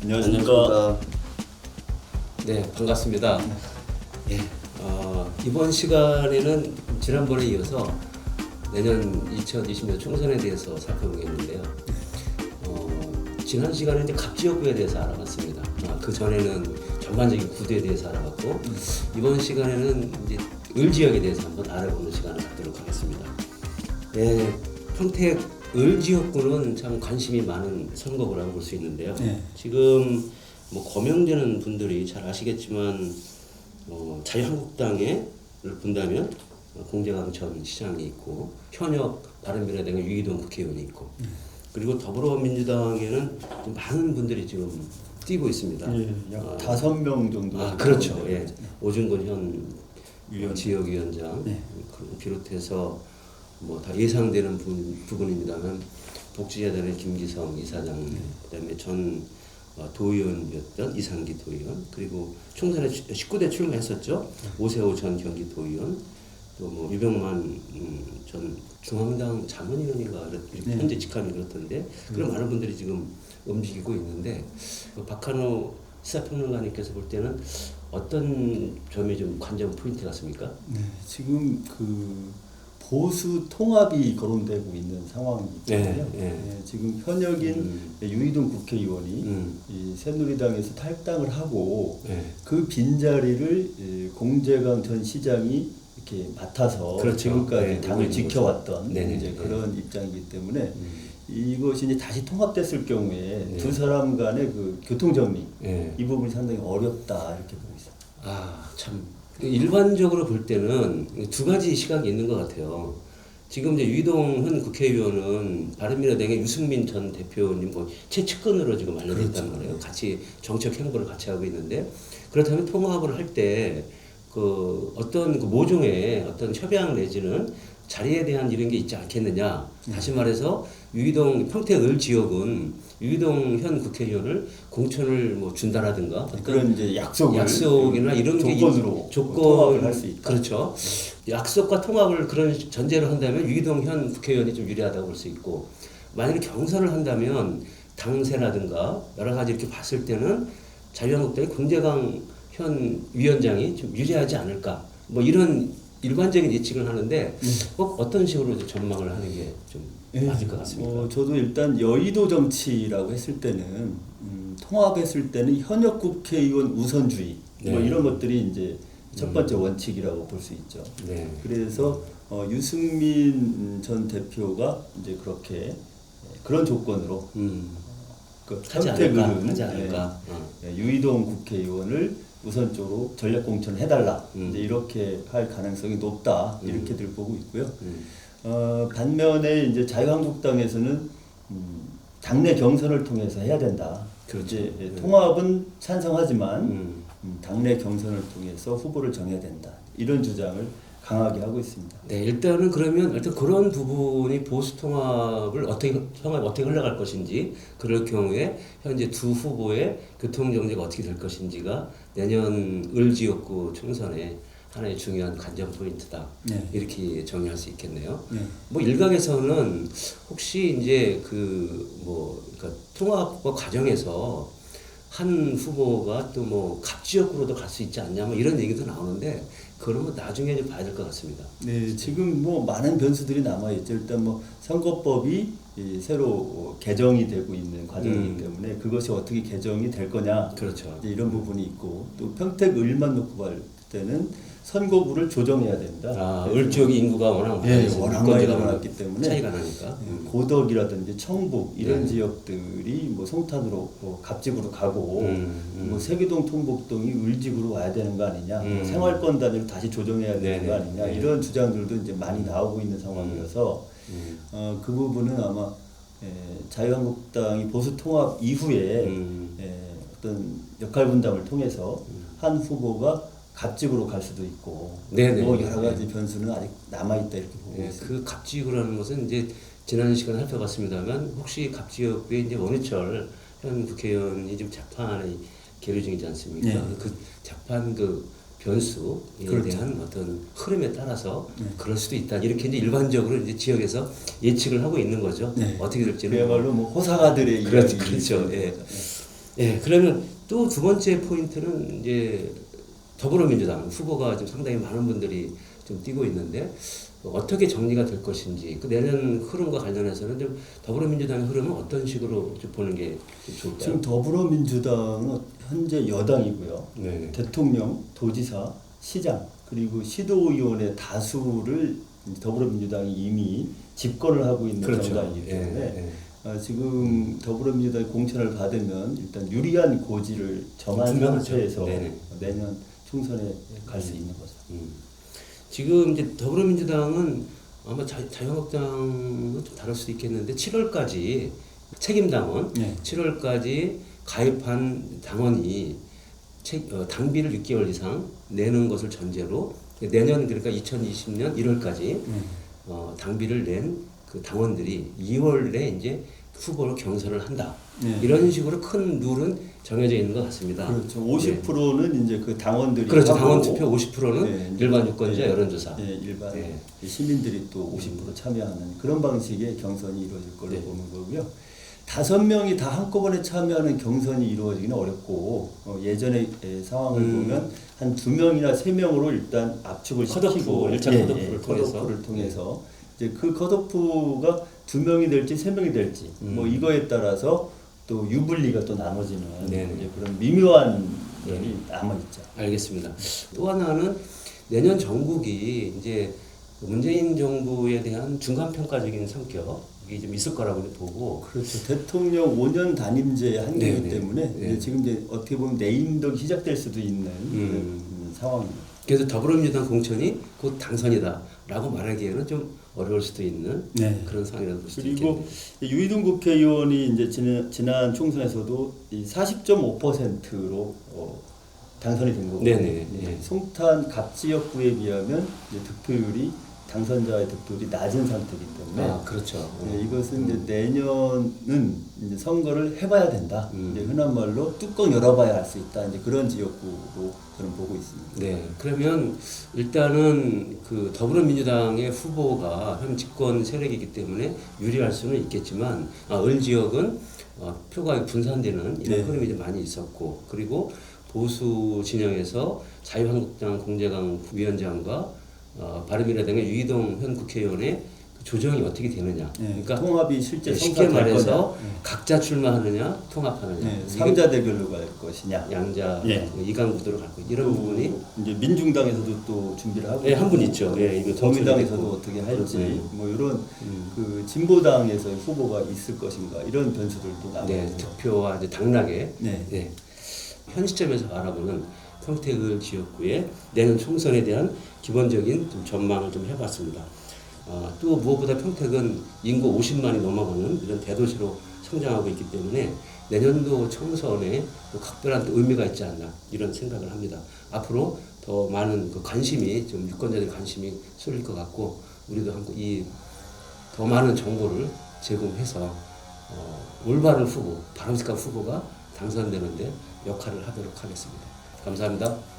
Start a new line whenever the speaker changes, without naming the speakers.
안녕하십니까.
네, 반갑습니다. 예, 어, 이번 시간에는 지난번에 이어서 내년 2020년 총선에 대해서 살펴보겠는데요. 어, 지난 시간에 이제 갑지역구에 대해서 알아봤습니다. 아, 그 전에는 전반적인 구도에 대해서 알아봤고 이번 시간에는 이제 을 지역에 대해서 한번 알아보는 시간을 갖도록 하겠습니다. 네, 평택 을 지역구는 참 관심이 많은 선거구라고 볼 수 있는데요.
네.
지금 뭐 거명되는 분들이 잘 아시겠지만 어, 자유한국당에를 본다면 어, 공재강 전 시장이 있고 현역 바른미래당의 유이동 국회의원이 있고 그리고 더불어민주당에는 좀 많은 분들이 지금 뛰고 있습니다.
예, 약
아,
다섯 명 정도.
아 그렇죠.
네.
예. 오준근 현
위원.
지역위원장
네.
그 비롯해서 뭐 다 예상되는 부, 부분 입니다만 복지재단의 김기성 이사장,
네.
그다음에 전 어, 도의원이었던 이상기 도의원, 그리고 총선에 19대 출마했었죠. 오세호 전 경기 도의원, 또 뭐 유병만 음, 전 중앙당 자문위원인가 이렇게
네.
현재 직함이 그렇던데 그런 많은 분들이 지금 움직이고 있는데 그 박한호 시사평론가님께서 볼 때는 어떤 점이 좀 관전 포인트 같습니까?
네, 지금 그 보수 통합이 거론되고 있는 상황이거든요.
네, 네.
네, 지금 현역인
음.
유이동 국회의원이
음.
이 새누리당에서 탈당을 하고
네.
그 빈자리를 이 공재강 전 시장이 이렇게 맡아서
그렇죠.
지금까지
네,
당을 지켜왔던
거죠. 네네.
이제
네.
그런 입장이기 때문에
음.
이것이 이제 다시 통합됐을 경우에
네.
두 사람 간의 그 교통 정리
네.
이 부분이 상당히 어렵다 이렇게 보고 있습니다.
아, 참. 일반적으로 볼 때는 두 가지 시각이 있는 것 같아요. 지금 이제 유이동 현 국회의원은 바른미래당의 유승민 전 대표님 뭐 최측근으로 지금 알려졌단 말이에요. 같이 정책 행보를 같이 하고 있는데 그렇다면 통합을 할 때 그 어떤 그 모종의 어떤 협약 내지는 자리에 대한 이런 게 있지 않겠느냐. 다시 말해서 유이동 평택 을 지역은 유이동 현 국회의원을 공천을 뭐 준다라든가
그런 이제 약속을
약속이나 이런 게
조건으로
있- 조건
통합을 할수 있다.
그렇죠. 약속과 통합을 그런 전제로 한다면 유기동 현 국회의원이 좀 유리하다고 볼 수 있고 만약에 경선을 한다면 당세라든가 여러 가지 이렇게 봤을 때는 자유한국당의 공재강 현 위원장이 좀 유리하지 않을까 뭐 이런 일반적인 예측을 하는데 꼭 어떤 식으로 이제 전망을 하는 게좀
예,
맞을 것 같습니다.
어, 저도 일단 여의도 정치라고 했을 때는 음, 통합했을 때는 현역 국회의원 우선주의 뭐
네.
이런 것들이 이제 첫 번째 원칙이라고 볼 수 있죠.
네.
그래서 어, 유승민 전 대표가 이제 그렇게 그런 조건으로
음.
그
하지 않을까? 하지 않을까?
예,
어.
예, 유이동 국회의원을 우선적으로 전략 공천을 해달라
음.
이제 이렇게 할 가능성이 높다 이렇게들 보고 있고요.
음.
어, 반면에 이제 자유한국당에서는 음, 당내 경선을 통해서 해야 된다.
그렇죠.
이제 예,
네.
통합은 찬성하지만
음.
음, 당내 경선을 통해서 후보를 정해야 된다. 이런 주장을 강하게 하고 있습니다.
네, 일단은 그러면 일단 그런 부분이 보수 통합을 어떻게 통합 어떻게 흘러갈 것인지 그럴 경우에 현재 두 후보의 교통 정제가 어떻게 될 것인지가 내년 을 지역구 총선의 하나의 중요한 관전 포인트다.
네.
이렇게 정의할 수 있겠네요.
네.
뭐 일각에서는 혹시 이제 그 뭐 그러니까 통합과 과정에서 한 후보가 또 뭐 갑지역구로도 갈 수 있지 않냐 뭐 이런 얘기도 나오는데 그런 거 나중에 좀 봐야 될 것 같습니다.
네, 지금 뭐 많은 변수들이 남아 있죠. 일단 뭐 선거법이 이 새로 어, 개정이 되고 있는 과정이기
음.
때문에 그것이 어떻게 개정이 될 거냐
그렇죠.
이런 부분이 있고 또 평택 을만 놓고 볼 때는 선거구를 조정해야 된다.
아, 을 지역이 인구가 워낙
예,
많아서
워낙 많이 늘어났기 때문에
차이가 나니까.
예,
음.
고덕이라든지 청북 이런
네.
지역들이 뭐 송탄으로 뭐 갑집으로 가고
음, 음.
뭐 세기동 통곡동이 을집으로 와야 되는 거 아니냐 뭐
음.
생활권 단위로 다시 조정해야 되는
네네.
거 아니냐
네.
이런 주장들도 이제 많이 나오고 있는 상황이어서
음.
어, 그 부분은 아마 예, 자유한국당이 보수 통합 이후에
음.
예, 어떤 역할 분담을 통해서 한 후보가 갑집으로 갈 수도 있고
네네.
뭐 여러 가지 변수는 아직 남아 있다 이렇게 보고
예,
있습니다.
그 갑지구라는 것은 이제 지난 시간에 살펴봤습니다만 혹시 갑지역에 이제 원희철 현 국회의원이 지금 재판이 계류 중이지 않습니까?
네.
그 재판 그 변수에
그렇죠.
대한 어떤 흐름에 따라서
네.
그럴 수도 있다. 이렇게 이제 일반적으로 이제 지역에서 예측을 하고 있는 거죠.
네.
어떻게 될지는
그야말로 뭐 호사가들의
그렇죠, 그렇죠. 예. 예, 그러면 또 두 번째 포인트는 이제 더불어민주당 후보가 지금 상당히 많은 분들이 좀 뛰고 있는데 어떻게 정리가 될 것인지 그 내년 흐름과 관련해서는 좀 더불어민주당의 흐름은 어떤 식으로 좀 보는 게 좋을까요?
지금 더불어민주당은 현재 여당이고요.
네.
대통령, 도지사, 시장 그리고 시도의원의 다수를 더불어민주당이 이미 집권을 하고 있는
그렇죠.
정당이기
예,
때문에
예.
아, 지금 더불어민주당이 공천을 받으면 일단 유리한 고지를 정한. 상태에서. 내년 총선에 갈 수 있는 거죠.
음. 지금 이제 더불어민주당은 아마 자, 자유한국당은 좀 다를 수도 있겠는데 7월까지 책임당원
네.
7월까지 가입한 당원이 책, 어, 당비를 6개월 이상 내는 것을 전제로 내년 그러니까 2020년 1월까지
네.
어, 당비를 낸 그 당원들이 2월에 이제 후보를 경선을 한다.
네.
이런 식으로 큰 룰은 정해져 있는 것 같습니다.
그렇죠.
네.
50%는 이제 그 당원들이
그렇죠. 당원 투표 50%는
네, 이제
일반 유권자
네,
여론조사.
네, 일반
네.
시민들이 또 50% 참여하는 그런 방식의 경선이 이루어질 걸로
네.
보는 거고요. 다섯 명이 다 한꺼번에 참여하는 경선이 이루어지기는 어렵고 어, 예전의 에, 상황을
음.
보면 한 두 명이나 세 명으로 일단 압축을
컷오프,
시키고
일차
예,
컷오프를
예,
통해서.
컷오프를 통해서 이제 그 컷오프가 두 명이 될지 세 명이 될지
음.
뭐 이거에 따라서 또 유불리가 또 나눠지는
네네.
그런 미묘한
네.
면이 남아 있죠.
알겠습니다. 또 하나는 내년 정국이 이제 문재인 정부에 대한 중간 평가적인 성격이 좀 있을 거라고 보고
그렇죠. 대통령 5년 단임제 한계이기
네, 네.
때문에
네.
이제 지금 이제 어떻게 보면 내임덕이 시작될 수도 있는
음.
상황입니다.
그래서 더불어민주당 공천이 곧 당선이다라고 말하기에는 좀 어려울 수도 있는
네.
그런 상황이라고 볼 수도
그리고
있겠네요.
유이동 국회의원이 이제 지난, 지난 총선에서도 이 40.5%로 어, 당선이 된 거고
네네. 네.
송탄 갑 지역구에 비하면 이제 득표율이 당선자의 득표율이 낮은 상태이기 때문에
아 그렇죠.
네, 이것은 이제 내년은 이제 선거를 해봐야 된다.
음.
이제 흔한 말로 뚜껑 열어봐야 할수 있다. 이제 그런 지역구로 저는 보고 있습니다.
네, 그러면 일단은 그 더불어민주당의 후보가 현 집권 세력이기 때문에 유리할 수는 있겠지만 아, 을 지역은 어, 표가 분산되는 이런
네.
흐름이 좀 많이 있었고 그리고 보수 진영에서 자유한국당 공재강 위원장과 어, 바른미래당의 유이동 현 국회의원의 그 조정이 어떻게 되느냐.
네,
그러니까
통합이 실제
네, 쉽게
성사될
말해서
거냐.
각자 출마하느냐 통합하느냐.
네,
이게
삼자 대결로 갈 것이냐.
양자
예.
이강 구도로 갈 거. 이런
또
부분이
이제 민중당에서도 또 준비를 하고
예, 한 분 있죠. 예, 이거
정의당에서도. 어떻게 할지
네.
뭐 이런
음.
그 진보당에서 후보가 있을 것인가 이런 변수들도 남아
네. 득표와 이제 당락에
네.
네. 현 시점에서 바라보는 평택을 지역구의 내년 총선에 대한 기본적인 좀 전망을 좀 해봤습니다. 아, 또 무엇보다 평택은 인구 50만이 넘어가는 이런 대도시로 성장하고 있기 때문에 내년도 총선에 또 각별한 또 의미가 있지 않나 이런 생각을 합니다. 앞으로 더 많은 그 관심이 좀 유권자들의 관심이 쏠릴 것 같고 우리도 이더 많은 정보를 제공해서 어, 올바른 후보, 바람직한 후보가 당선되는데 역할을 하도록 하겠습니다. 감사합니다.